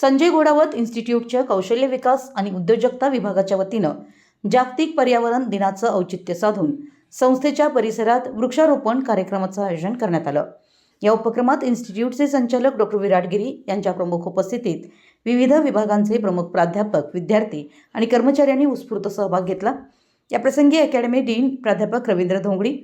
संजय घोडावत इन्स्टिट्यूटच्या कौशल्य विकास आणि उद्योजकता विभागाच्या वतीनं जागतिक पर्यावरण दिनाचं औचित्य साधून संस्थेच्या परिसरात वृक्षारोपण कार्यक्रमाचं आयोजन करण्यात आलं. या उपक्रमात इन्स्टिट्यूटचे संचालक डॉक्टर विराट गिरी यांच्या प्रमुख उपस्थितीत विविध विभागांचे प्रमुख प्राध्यापक विद्यार्थी आणि कर्मचाऱ्यांनी उत्स्फूर्त सहभाग घेतला. या प्रसंगी अकॅडमी डीन प्राध्यापक रवींद्र धोंगडी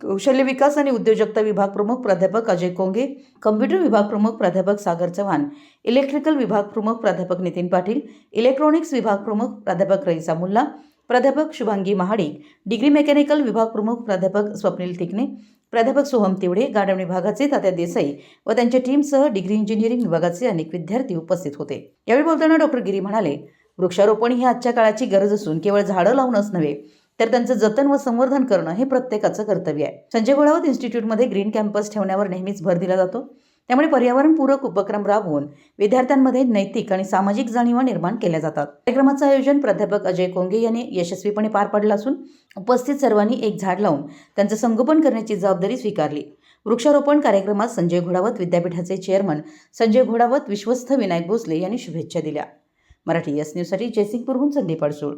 कौशल्य विकास आणि उद्योजकता विभाग प्रमुख प्राध्यापक अजय कोंगे कम्प्युटर विभाग प्रमुख प्राध्यापक सागर चव्हाण इलेक्ट्रिकल विभाग प्रमुख प्राध्यापक नितीन पाटील इलेक्ट्रॉनिक्स विभाग प्रमुख प्राध्यापक रईसा मुल्ला प्राध्यापक शुभांगी महाडिक डिग्री मेकॅनिकल विभाग प्रमुख प्राध्यापक स्वप्नील तिकणे प्राध्यापक सोहम तिवडे गार्डन विभागाचे तात्या देसाई व त्यांच्या टीमसह डिग्री इंजिनिअरिंग विभागाचे अनेक विद्यार्थी उपस्थित होते. यावेळी बोलताना डॉक्टर गिरी म्हणाले वृक्षारोपण ही आजच्या काळाची गरज असून केवळ झाडं लावूनच नव्हे तर त्यांचं जतन व संवर्धन करणं हे प्रत्येकाचं कर्तव्य आहे. संजय घोडावत इन्स्टिट्यूटमध्ये ग्रीन कॅम्पस ठेवण्यावर नेहमीच भर दिला जातो. त्यामुळे पर्यावरणपूरक उपक्रम राबवून विद्यार्थ्यांमध्ये नैतिक आणि सामाजिक जाणीवा निर्माण केल्या जातात. कार्यक्रमाचं आयोजन प्राध्यापक अजय कोंगे यांनी यशस्वीपणे पार पाडलं असून उपस्थित सर्वांनी एक झाड लावून त्यांचं संगोपन करण्याची जबाबदारी स्वीकारली. वृक्षारोपण कार्यक्रमात संजय घोडावत विद्यापीठाचे चेअरमन संजय घोडावत विश्वस्त विनायक भोसले यांनी शुभेच्छा दिल्या. मराठी एस न्यूजसाठी जयसिंगपूरहून संदीप अडसूळ.